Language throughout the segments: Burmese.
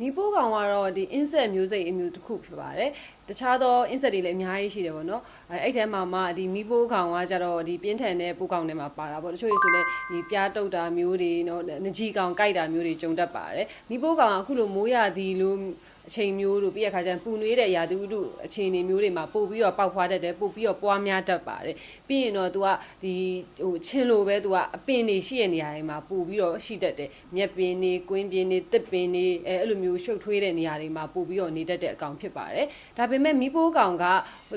မီးပိုးကောင်ကတော့ဒီ insect မျိုးစိတ်အမျိုးတစ်ခုဖြစ်ပါတယ်တခြားသော insect တွေလည်းအများကြီးရှိတယ်ပေါ့နော်အဲအဲ့ထဲမှာမှဒီမီးပိုးကောင်ကကြတော့ဒီပြင်းထန်တဲ့ပိုးကောင်တွေမှာပါတာပေါ့တချို့တွေဆိုလည်းဒီပြားတုတ်တာမျိုးတွေနော်နကြီးကောင်ကြိုက်တာမျိုးတွေကြုံတတ်ပါတယ်မီးပိုးကောင်ကအခုလိုမိုးရသည်လို့ အချိန်မျိုးတို့ပြီးရခါကျရင်ပူနွေးတဲ့ရာသီဥတုအချိန်တွေမျိုးတွေမှာပို့ပြီးတော့ပေါက်ဖွားတတ်တယ်ပို့ပြီးတော့ပွားများတတ်ပါတယ်ပြီးရင်တော့ तू ကဒီဟိုချင်းလိုပဲ तू ကအပင်တွေရှိတဲ့နေရာတွေမှာပို့ပြီးတော့ရှိတတ်တယ်မြက်ပင်တွေကွင်းပင်တွေတစ်ပင်တွေအဲအဲ့လိုမျိုးရှုပ်ထွေးတဲ့နေရာတွေမှာပို့ပြီးတော့နေတတ်တဲ့အကောင်ဖြစ်ပါတယ်ဒါပေမဲ့မီးပိုးကောင်က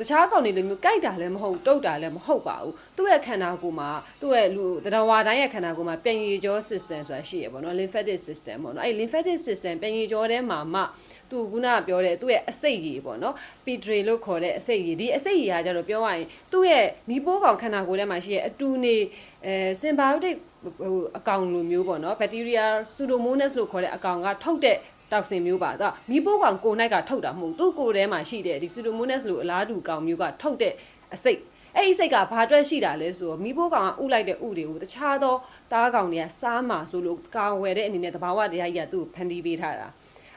တခြားကောင်တွေလိုမျိုးကြိုက်တာလည်းမဟုတ်တုတ်တာလည်းမဟုတ်ပါဘူးသူ့ရဲ့ခန္ဓာကိုယ်မှာသူ့ရဲ့လူတရဝါတိုင်းရဲ့ခန္ဓာကိုယ်မှာပြန်ရည်ကြော system ဆိုတာရှိရပေါ့နော် lymphatic system ပေါ့နော်အဲ့ lymphatic system ပြန်ရည်ကြောထဲမှာမှသူခုနကပြောတဲ့သူ့ရဲ့အစိတ်ရည်ပေါ့နော်ပီဒရီလို့ခေါ်တဲ့အစိတ်ရည်ဒီအစိတ်ရည်ကကြတော့ပြောရရင်သူ့ရဲ့မီးပိုးကောင်ခန္ဓာကိုယ်ထဲမှာရှိရဲ့အတူနေအဲစင်ဘာယိုတစ်ဟိုအကောင်လိုမျိုးပေါ့နော်ဘက်တီးရီးယားဆူဒိုမိုနက်စ်လို့ခေါ်တဲ့အကောင်ကထုတ်တဲ့တောက်ဆင်မျိုးပါသူကမီးပိုးကောင်ကိုနိုင်ကထုတ်တာမဟုတ်သူ့ကိုယ်ထဲမှာရှိတဲ့ဒီဆူဒိုမိုနက်စ်လို့အလားတူကောင်မျိုးကထုတ်တဲ့အစိတ်အဲ့ဒီစိတ်ကဘာအတွက်ရှိတာလဲဆိုတော့မီးပိုးကောင်ကဥလိုက်တဲ့ဥတွေကိုတခြားသောတားကောင်တွေကစားမှာဆိုလို့ကာဝယ်တဲ့အနေနဲ့တဘာဝတရားကြီးကသူ့ကိုဖန်တီးပေးထားတာအဲ့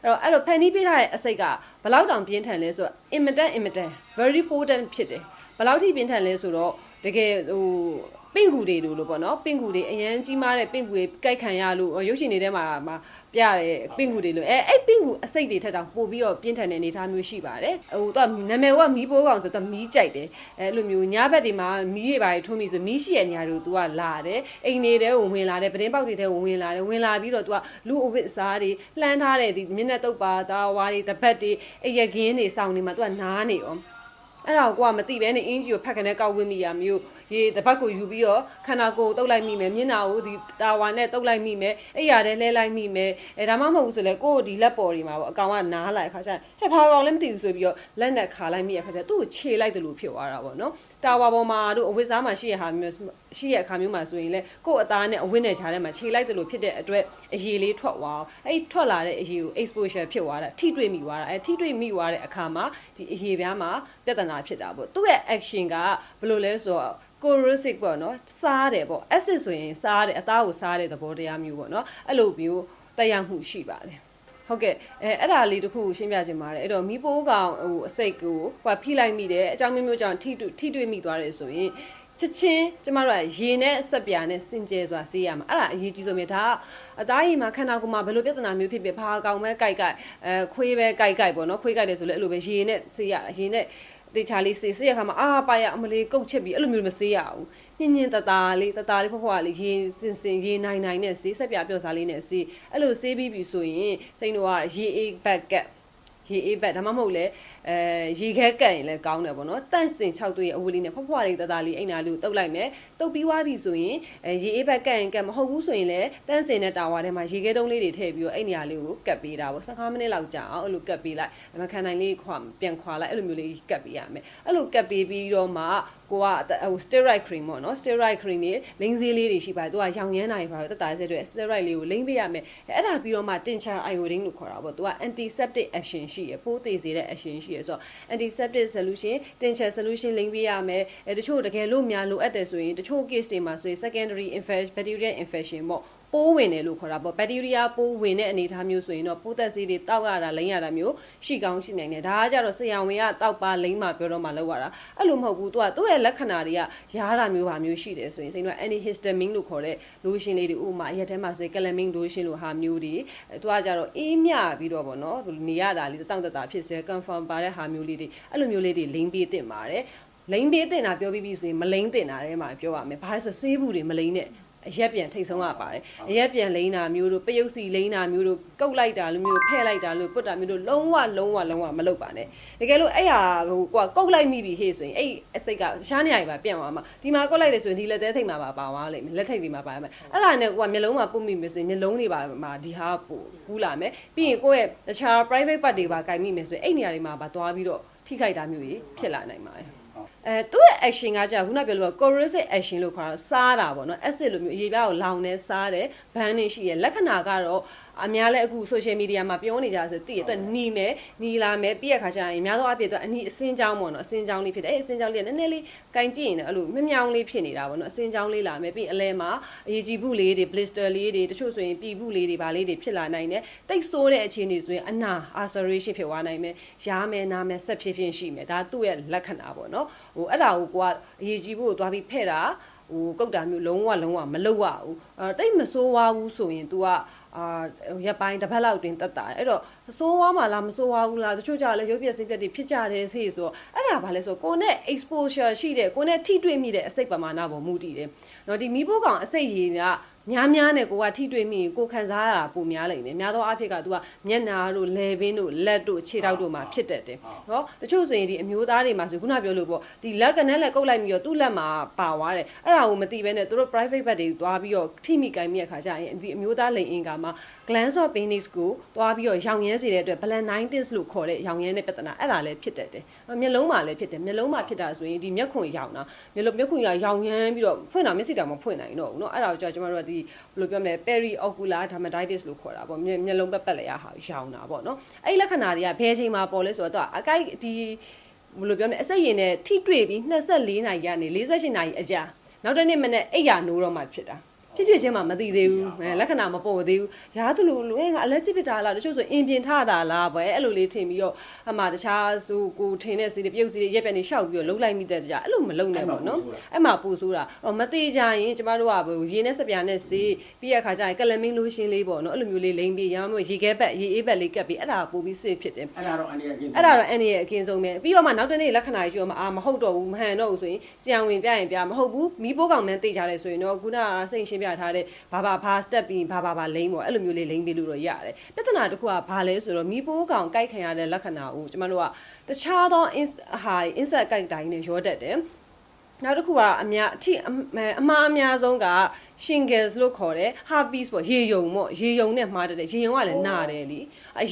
တော့အဲ့လိုဖန်တီးပေးထားတဲ့အစိတ်ကဘလောက်တောင်ပြင်းထန်လဲဆိုတော့ immitant immitant very potent ဖြစ်တယ်ဘလောက်ထိပြင်းထန်လဲဆိုတော့တကယ်ဟို ပင့်ကူတွေလို့လို့ပေါ့နော်ပင့်ကူတွေအရန်ကြီးမားတဲ့ပင့်ကူတွေကြိုက်ခံရလို့ရုပ်ရှင်တွေထဲမှာမှာပြတဲ့ပင့်ကူတွေလို့အဲအဲ့ပင့်ကူအစိတ်တွေထက်တောင်ပို့ပြီးတော့ပြင်းထန်တဲ့အနေအထားမျိုးရှိပါတယ်ဟိုတော့နာမည်ကမီးပိုးကောင်ဆိုတော့မီးကြိုက်တယ်အဲလိုမျိုးညဘက်တွေမှာမီးတွေပါထွန်းပြီးဆိုမီးရှိတဲ့နေရာတွေကို तू ကလာတယ်အိမ်နေတဲ့ကိုဝင်လာတယ်ပတင်းပေါက်တွေထဲကိုဝင်လာတယ်ဝင်လာပြီးတော့ तू ကလူအဝတ်စားတွေလှမ်းထားတဲ့ဒီမျက်နှာတုပ်ပါသားဝါးတွေတပတ်တွေအရကင်းတွေစောင်းနေမှာ तू ကနားနေရော အဲ့ဒါကိုကမသိပဲနဲ့အင်ဂျီကိုဖက်ခနဲ့ကောက်ဝင်းမိရမျိုးရေတပတ်ကိုယူပြီးတော့ခန္ဓာကိုယ်တုပ်လိုက်မိမယ်မျက်နှာကိုဒီတာဝါနဲ့တုပ်လိုက်မိမယ်အဲ့ရတဲ့လဲလိုက်မိမယ်အဲဒါမှမဟုတ်ဘူးဆိုလဲကိုယ်ဒီလက်ပေါ်တွေမှာပေါ့အကောင်ကနားလိုက်ခါကျဟဲ့ဘာကောင်လဲမသိဘူးဆိုပြီးတော့လက်နဲ့ခါလိုက်မိရခါကျသူ့ကိုခြေလိုက်တယ်လို့ဖြစ်သွားတာပေါ့နော်တာဝါပေါ်မှာတို့အဝတ်စားမှာရှိရဟာမျိုးရှိရအခါမျိုးမှာဆိုရင်လဲကိုယ်အသားနဲ့အဝတ်နဲ့ခြားထဲမှာခြေလိုက်တယ်လို့ဖြစ်တဲ့အတွက်အရေလေးထွက်သွားအောင်အဲ့ထွက်လာတဲ့အရေကို exposure ဖြစ်သွားတာထိတွေ့မိသွားတာအဲထိတွေ့မိသွားတဲ့အခါမှာဒီအရေပြားမှာပြဿနာဖြစ်တာပေါ့သူ့ရဲ့ action ကဘယ်လိုလဲဆိုတော့ corrosive ပေါ့နော်စားတယ်ပေါ့ acid ဆိုရင်စားတယ်အသားကိုစားတဲ့သဘောတရားမျိုးပေါ့နော်အဲ့လိုမျိုးတရားမှုရှိပါတယ် ဟုတ်ကဲ့အဲအဲ့ဒါလေးတခုရှင်းပြချင်ပါတယ်အဲ့တော့မီးပိုးကောင်ဟိုအစိတ်ကိုဟိုဖိလိုက်မိတယ်အကြောင်းမျိုးမျိုးကြောင့်ထိထိတွေ့မိသွားတယ်ဆိုရင်ချက်ချင်းကျမတို့ကရေနဲ့ဆက်ပြာနဲ့စင်ကြဲစွာဆေးရမှာအဲ့ဒါအရေးကြီးဆုံးမြဒါကအသားရည်မှာခန္ဓာကိုယ်မှာဘယ်လိုပြဿနာမျိုးဖြစ်ဖြစ်ဘာကောင်ပဲကြိုက်ကြိုက်အဲခွေးပဲကြိုက်ကြိုက်ပေါ့နော်ခွေးကြိုက်တယ်ဆိုလည်းအဲ့လိုပဲရေနဲ့ဆေးရရေနဲ့ တေချာလေးစေးစေးရခါမှာအာပါရအမလေးကုတ်ချစ်ပြီးအဲ့လိုမျိုးမစေးရဘူးညင်ညင်တတာလေးတတာလေးဖွားဖွားလေးရေစင်စင်ရေနိုင်နိုင်နဲ့စေးဆက်ပြပြော့စားလေးနဲ့စေးအဲ့လိုစေးပြီးပြီဆိုရင်စိတ်တို့ကရေအေးဘက်ကက်ရေအေးဘက်ဒါမှမဟုတ်လဲ အဲရေခဲကန့်ရင်လည်းကောင်းတယ်ပေါ့နော်တန့်စင်6သွေးရဲ့အဝလေးနဲ့ဖွားဖွားလေးတတာလေးအိမ်နာလေးကိုတုပ်လိုက်မယ်တုပ်ပြီးွားပြီဆိုရင်အဲရေအေးဘက်ကန့်ရင်ကန့်မဟုတ်ဘူးဆိုရင်လည်းတန့်စင်တဲ့တာဝါထဲမှာရေခဲတုံးလေးတွေထည့်ပြီးတော့အဲ့နေရာလေးကိုကတ်ပေးတာပေါ့15မိနစ်လောက်ကြာအောင်အဲ့လိုကတ်ပေးလိုက်မခံနိုင်လေးခွာပြန်ခွာလိုက်အဲ့လိုမျိုးလေးကတ်ပေးရမယ်အဲ့လိုကတ်ပေးပြီးတော့မှကိုကဟို steroid cream ပေါ့နော် steroid cream တွေလိမ့်စေးလေးတွေရှိပါတယ်သူကရောင်ရမ်းတာတွေပါတော့တက်တာဆက်တွေ steroid လေးကိုလိမ့်ပေးရမယ်အဲ့ဒါပြီးတော့မှ tincture iodine လို့ခေါ်တာပေါ့သူက antiseptic action ရှိရပိုးသေးစေတဲ့ action ရှိရဆိုတော့ antiseptic solution tincture solution လိမ့်ပေးရမယ်အဲတချို့တကယ်လို့များလိုအပ်တယ်ဆိုရင်တချို့ case တွေမှာဆိုရင် secondary infection bacterial infection ပေါ့ ပိုးဝင်တယ်လို့ခေါ်တာပေါ့ဘက်တီးရီးယားပိုးဝင်တဲ့အနေအထားမျိုးဆိုရင်တော့ပိုးသက်ဆေးတွေတောက်ရတာလိမ့်ရတာမျိုးရှိကောင်းရှိနိုင်တယ်ဒါကကြတော့ဆရာဝန်ကတောက်ပါလိမ့်မှပြောတော့မှလောက်ရတာအဲ့လိုမဟုတ်ဘူးသူကသူ့ရဲ့လက္ခဏာတွေကရားတာမျိုးပါမျိုးရှိတယ်ဆိုရင်စိတ်က antihistamine လို့ခေါ်တဲ့ lotion လေးတွေဥပမာအရက်ထဲမှာဆိုရင် calamine lotion လို့ဟာမျိုးတွေသူကကြတော့အေးမြပြီးတော့ပေါ့နော်နေရတာလေးတောင့်တတာဖြစ်စေ confirm ပါတဲ့ဟာမျိုးလေးတွေအဲ့လိုမျိုးလေးတွေလိမ့်ပေးတင်ပါတယ်လိမ့်ပေးတင်တာပြောပြီးပြီဆိုရင်မလိမ့်တင်တာထဲမှာပြောပါမယ်ဘာလဲဆိုဆေးဘူးတွေမလိမ့်နဲ့ အရက်ပြန်ထိတ်ဆုံးရပါတယ်အရက်ပြန်လိမ့်တာမျိုးတို့ပယုတ်စီလိမ့်တာမျိုးတို့ကုတ်လိုက်တာလိုမျိုးဖဲ့လိုက်တာလို့ပုတ်တာမျိုးတို့လုံးဝလုံးဝလုံးဝမလုပ်ပါနဲ့တကယ်လို့အဲ့ဟာဟိုကွာကုတ်လိုက်မိပြီဟေ့ဆိုရင်အဲ့အစိတ်ကတခြားနေရာတွေပါပြန်သွားမှာဒီမှာကုတ်လိုက်တယ်ဆိုရင်ဒီလက်သေးထိတ်မှာပါပါသွားလိမ့်မယ်လက်ထိတ်တွေမှာပါရမယ်အဲ့ဒါနဲ့ကွာမျက်လုံးမှာပုတ်မိမယ်ဆိုရင်မျက်လုံးတွေပါမှာဒီဟာပို့ကူးလာမယ်ပြီးရင်ကိုယ့်ရဲ့တခြား private part တွေပါကင်မိမယ်ဆိုရင်အဲ့နေရာတွေမှာပါသွားပြီးတော့ထိခိုက်တာမျိုးကြီးဖြစ်လာနိုင်ပါတယ် အဲသူ့ရဲ့ action ကကြာခုနပြောလို့ corrosive action လို့ခေါ်တာစားတာပေါ့နော် acid လိုမျိုးအရေးပြားကိုလောင်နေစားတယ်ဘန်းနေရှိရလက္ခဏာကတော့ အများလည်းအခု social media မှာပြောနေကြဆိုတည်ရတဲ့နီမယ်နီလာမယ်ပြီးရခါကျရင်အများသောအဖြစ်တော့အနီအစင်းချောင်းပေါ့နော်အစင်းချောင်းလေးဖြစ်တယ်အဲအစင်းချောင်းလေးကနည်းနည်းလေးကင်ကြည့်ရင်လည်းအဲ့လိုမြမြောင်လေးဖြစ်နေတာပေါ့နော်အစင်းချောင်းလေးလာမယ်ပြီးအလဲမှာအရေးကြီးဘူးလေးတွေ blister လေးတွေတချို့ဆိုရင်ပြည်ဘူးလေးတွေဗာလေးတွေဖြစ်လာနိုင်တယ်တိတ်ဆိုးတဲ့အခြေအနေဆိုရင်အနာ ulceration ဖြစ်သွားနိုင်မယ်ရားမယ်နားမယ်ဆက်ဖြစ်ဖြစ်ရှိမယ်ဒါသူ့ရဲ့လက္ခဏာပေါ့နော်ဟိုအဲ့ဒါကိုကိုကအရေးကြီးဘူးကိုသွားပြီးဖဲ့တာဟိုကုတ်တာမျိုးလုံးဝလုံးဝမလုပ်ရဘူးအဲတိတ်မဆိုးဝါဘူးဆိုရင် तू က အာရက်ပိုင်းတစ်ပတ်လောက်တွင်တက်တာအဲ့တော့ ဆိုးဝါးမှလားမဆိုးဝါဘူးလားတချို့ကြလည်းရုပ်ပြက်စင်းပြက်တွေဖြစ်ကြတယ်ဆေးဆိုတော့အဲ့ဒါဘာလဲဆိုကိုနဲ့ exposure ရှိတဲ့ကိုနဲ့ထိတွေ့မိတဲ့အစိတ်ပမာဏပေါ်မူတည်တယ်။နော်ဒီမီးဖိုးကောင်အစိတ်ရည်ကများများနဲ့ကိုကထိတွေ့မိရင်ကိုခံစားရတာပုံများလိမ့်မယ်။များသောအားဖြင့်က तू ကမျက်နာတို့လယ်ပင်တို့လက်တို့ခြေထောက်တို့မှာဖြစ်တတ်တယ်။နော်တချို့ဆိုရင်ဒီအမျိုးသားတွေမှာဆိုခုနပြောလို့ပေါ့ဒီလက်ကနဲ့လက်ကုတ်လိုက်ပြီးတော့သူ့လက်မှာပါသွားတယ်။အဲ့ဒါကိုမသိဘဲနဲ့သူတို့ private bed တွေသွားပြီးတော့ထိမိကိုင်းမိတဲ့ခါကျရင်ဒီအမျိုးသားလိန်အင်ကမှာ glands of penis ကိုသွားပြီးတော့ရောင်ရမ်းစေတဲ့အတွက် balanitis လို့ခေါ်တဲ့ရောင်ရမ်းတဲ့ပြဿနာအဲ့ဒါလည်းဖြစ်တတ်တယ်။မျက်လုံးမှာလည်းဖြစ်တယ်မျက်လုံးမှာဖြစ်တာဆိုရင်ဒီမျက်ခွန်ရောင်တာမျက်လုံးမျက်ခွန်ရောင်ရောင်ရမ်းပြီးတော့ဖွင့်တာမျက်စိတောင်မဖွင့်နိုင်တော့ဘူးเนาะအဲ့ဒါကိုကျွန်တော်တို့ကဒီဘယ်လိုပြောမလဲ periocular dermatitis လို့ခေါ်တာပေါ့မျက်မျက်လုံးပတ်ပတ်လည်းရဟာရောင်တာပေါ့เนาะအဲ့ဒီလက္ခဏာတွေကဘယ်အချိန်မှာပေါ်လဲဆိုတော့အကိုက်ဒီဘယ်လိုပြောမလဲအစိတ်ရည်နဲ့ထိတွေ့ပြီး24နာရီကနေ48နာရီအကြာနောက်တစ်နေ့မနေ့အိပ်ရနိုးတော့မှဖြစ်တာ ဖြစ်ဖြစ်ချင်းမှမသိသေးဘူးလက္ခဏာမပေါ်သေးဘူးရားသလိုလွဲငါအလက်ချစ်ဖြစ်တာလားတချို့ဆိုအင်ပြင်ထတာလားပဲအဲ့လိုလေးထင်ပြီးတော့အမှတခြားဆိုကိုထင်တဲ့စီတွေပြုတ်စီတွေရက်ပြက်နေရှောက်ပြီးတော့လှုပ်လိုက်မိတဲ့ကြာအဲ့လိုမလှုပ်နဲ့ပေါ့နော်အဲ့မှာပူဆိုးတာမသေးကြရင်ကျမတို့ကရေနဲ့စပြာနဲ့စေးပြီးရခါကျရင်ကလမင်းလိုရှင်းလေးပေါ့နော်အဲ့လိုမျိုးလေးလိမ့်ပြီးရမ်းမို့ရေခဲဘက်ရေအေးဘက်လေးကပ်ပြီးအဲ့ဒါပိုပြီးစစ်ဖြစ်တယ်အဲ့ဒါတော့အန်ဒီရဲ့အကျဉ်းအဲ့ဒါတော့အန်ဒီရဲ့အကင်းဆုံးပဲပြီးတော့မှနောက်တစ်နေ့လက္ခဏာကြီးရှိတော့မှအာမဟုတ်တော့ဘူးမဟန်တော့ဘူးဆိုရင်ဆရာဝန်ပြရင်ပြမဟုတ်ဘူးမီးပိုးကောင်မှန်းသိကြတယ်ဆိုရင်တော့ခုနကစိတ်ရှင်းပြထားတဲ့ဘာဘာဘာ step ပြီးဘာဘာဘာလိမ့်ပေါ့အဲ့လိုမျိုးလေးလိမ့်ပြီးလို့တော့ရတယ်ပြဿနာတစ်ခုကဘာလဲဆိုတော့မီးပိုးကောင်ကြိုက်ခံရတဲ့လက္ခဏာကိုကျမတို့ကတခြားသော ဟာ insect ကြိုက်တိုင်းနဲ့ရောတတ်တယ်နောက်တစ်ခုကအများအထိအမှားအများဆုံးက shingles လို့ခေါ်တယ် herpes ပေါ့ရေယုံပေါ့ရေယုံနဲ့မှားတယ်ရေယုံကလည်းနာတယ်လी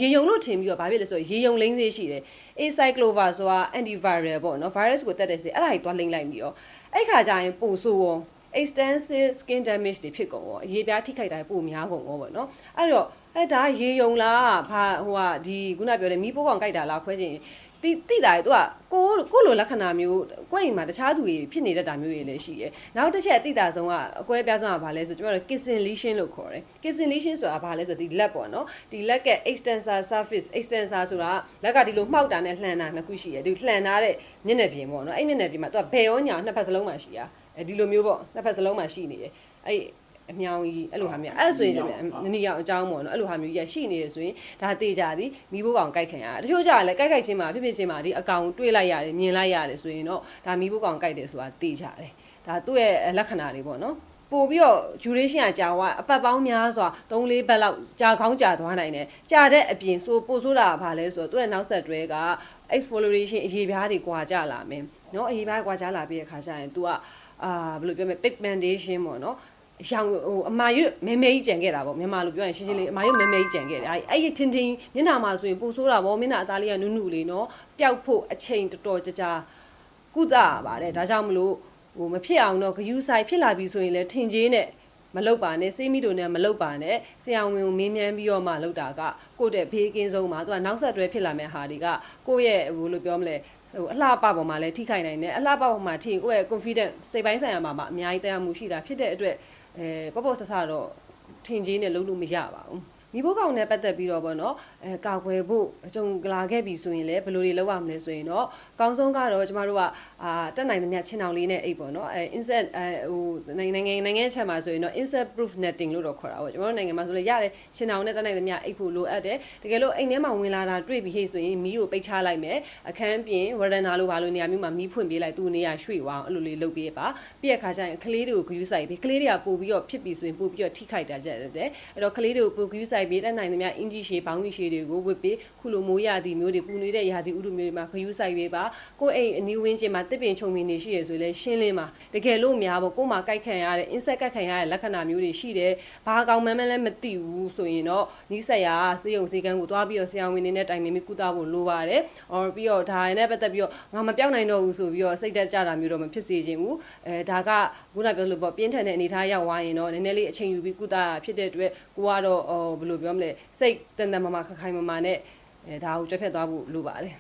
ရေယုံလို့ထင်ပြီးတော့ဘာဖြစ်လဲဆိုတော့ရေယုံလိမ့်စေးရှိတယ် acyclovar ဆိုတာ antiviral ပေါ့နော် virus ကိုတက်တယ်စေအဲ့ဒါကြီးသွားလိမ့်လိုက်ပြီးတော့အဲ့ခါကျရင်ပို့ဆိုးရော extensive skin damage တွေဖြစ်ကုန်ရောအရေးပြားထိခိုက်တာပိုများကုန်ရောပေါ့နော်အဲ့တော့အဲ့ဒါရေယုံလားဘာဟိုကဒီခုနပြောတဲ့မီးပိုးကောင်ကြိုက်တာလားခွဲချင်တိတိတာသူကကိုကိုလိုလက္ခဏာမျိုးကိုယ့်အိမ်မှာတခြားသူတွေဖြစ်နေတတ်တာမျိုးတွေလည်းရှိတယ်။နောက်တစ်ချက်တိတာဆုံးကအကွဲပြားဆုံးကဘာလဲဆိုကျွန်တော်တို့ kissing lesion လို့ခေါ်တယ်။ kissing lesion ဆိုတာဘာလဲဆိုဒီလက်ပေါ့နော်။ဒီလက်က extensor surface extensor ဆိုတာလက်ကဒီလိုမှောက်တာနဲ့လှန်တာနှစ်ခုရှိတယ်။ဒီလှန်ထားတဲ့မျက်နှာပြင်ပေါ့နော်။အဲ့မျက်နှာပြင်မှာသူကဘယ်ရောညာနှစ်ဖက်စလုံးမှာရှိတာ။ အဲဒီလိုမျိုးပေါ့နှစ်ဖက်စလုံးမှာရှိနေတယ်အဲ့အမြောင်ကြီးအဲ့လိုဟာမျိုးအဲ့ဆိုရင်နနီအောင်အကြောင်းပေါ့နော်အဲ့လိုဟာမျိုးကြီးရှိနေရဆိုရင်ဒါတေချာသည်မိဖို့ကောင်ကြိုက်ခံရတာတချို့ကြလည်းကြိုက်ကြိုက်ချင်းမှာဖြစ်ဖြစ်ချင်းမှာဒီအကောင်တွေးလိုက်ရတယ်မြင်လိုက်ရတယ်ဆိုရင်တော့ဒါမိဖို့ကောင်ကြိုက်တယ်ဆိုတာတေချာတယ်ဒါသူ့ရဲ့လက္ခဏာတွေပေါ့နော်ပို့ပြီးတော့ duration ကကြာသွားအပတ်ပေါင်းများစွာ3 4ပတ်လောက်ကြာခေါင်းကြာသွားနိုင်တယ်ကြာတဲ့အပြင်ဆိုပို့ဆိုးတာကဘာလဲဆိုတော့သူ့ရဲ့နောက်ဆက်တွဲက exploration အရေးပြားတွေကွာကြလာမယ်နော်အရေးပြားကွာကြလာပြီးတဲ့ခါကျရင် तू က အာဘယ်လိုပြောမလဲ pigmentation ပေါ့နော်ရောင်ဟိုအမာရွတ်မဲမဲကြီးကြံခဲ့တာပေါ့မြန်မာလိုပြောရင်ရှင်းရှင်းလေးအမာရွတ်မဲမဲကြီးကြံခဲ့တယ်အဲ့အဲ့ထင်းထင်းမျက်နှာမှာဆိုရင်ပူဆိုးတာပေါ့မျက်နှာအသားလေးကနုနုလေးနော်ပျောက်ဖို့အချိန်တော်တော်ကြာကြာကုသရပါတယ်ဒါကြောင့်မလို့ဟိုမဖြစ်အောင်တော့ဂယူဆိုင်ဖြစ်လာပြီဆိုရင်လည်းထင်ကြီးနဲ့မလောက်ပါနဲ့စေးမိတို့နဲ့မလောက်ပါနဲ့ဆရာဝန်ကိုမင်းမြန်းပြီးတော့မှလောက်တာကကိုယ့်တဲ့ဘေးကင်းဆုံးမှာသူကနောက်ဆက်တွဲဖြစ်လာမယ့်ဟာတွေကကိုယ့်ရဲ့ဟိုလိုပြောမလဲ ဟိုအလှပပေါ်မှာလည်းထိခိုက်နိုင်တယ်အလှပပေါ်မှာထိရင်ကိုယ့်ရဲ့ confidence စိတ်ပိုင်းဆိုင်ရာမှာအများကြီးတရားမှုရှိတာဖြစ်တဲ့အတွက်အဲပေါ့ပေါ့ဆဆတော့ထင်ကြီးနဲ့လုံးလို့မရပါဘူး မိဘကောင်နဲ့ပတ်သက်ပြီးတော့ဗောနော်အဲကာကွယ်ဖို့အကြုံလာခဲ့ပြီဆိုရင်လည်းဘယ်လိုတွေလုပ်ရမလဲဆိုရင်တော့အကောင်းဆုံးကတော့ကျမတို့ကအာတက်နိုင်သမျှချင်းအောင်လေးနဲ့အိတ်ပေါ့နော်အဲ insect အဲဟိုနိုင်ငံနိုင်ငံနိုင်ငံချက်မှာဆိုရင်တော့ insect proof netting လို့တော့ခေါ်တာပေါ့ကျမတို့နိုင်ငံမှာဆိုလည်းရတယ်ချင်းအောင်နဲ့တက်နိုင်သမျှအိတ်ဖို့လိုအပ်တယ်တကယ်လို့အိမ်ထဲမှာဝင်လာတာတွေ့ပြီးဟိဆိုရင်မီးကိုပိတ်ချလိုက်မယ်အခန်းပြင်ဝရဏာလိုဘာလို့နေရာမျိုးမှာမီးဖွင့်ပေးလိုက်သူ့နေရာရွှေ့သွားအောင်အဲ့လိုလေးလုပ်ပေးပါပြီးရခါကျရင်ကလေးတွေကိုဂယူးဆိုင်ပြီးကလေးတွေကပို့ပြီးတော့ဖြစ်ပြီးဆိုရင်ပို့ပြီးတော့ထိခိုက်တာကြတယ်အဲ့တော့ကလေးတွေကိုပို့ဂယူးဆိုင်ပြီးတက်နိုင်သမျှအင်ဂျီရှည်ဘောင်းကြီးရှည်တွေကိုဝစ်ပြီးခုလိုမိုးရသည်မျိုးတွေပူနေတဲ့ရာသီဥတုမျိုးတွေမှာခယူးဆိုင်ပေးပါကိုယ့်အိမ်အနီးဝန်းကျင်မှာတစ်ပင်ချုံပင်တွေရှိရဆိုလဲရှင်းလင်းပါတကယ်လို့များပေါ့ကို့မှာကြိုက်ခံရတဲ့ insect ကြိုက်ခံရတဲ့လက္ခဏာမျိုးတွေရှိတယ်ဘာကောင်မှန်းမှန်းလည်းမသိဘူးဆိုရင်တော့နီးစက်ရစေယုံစေကန်းကိုသွားပြီးတော့ဆရာဝန်တွေနဲ့တိုင်ပင်ပြီးကုသဖို့လိုပါတယ်အော်ပြီးတော့ဒါရနဲ့ပတ်သက်ပြီးတော့ငါမပြောင်းနိုင်တော့ဘူးဆိုပြီးတော့စိတ်သက်ကြတာမျိုးတော့မဖြစ်စေချင်ဘူးအဲဒါကခုနပြောလို့ပေါ့ပြင်းထန်တဲ့အနေအထားရောက်သွားရင်တော့နည်းနည်းလေးအချိန်ယူပြီးကုသရဖြစ်တဲ့အတွက်ကိုကတော့ဘယ်လိုလိုပြောမလဲစိတ်တန်တန်မာမာခခိုင်မာမာနဲ့အဲဒါကိုကြွက်ဖြတ်သွားဖို့လိုပါတယ်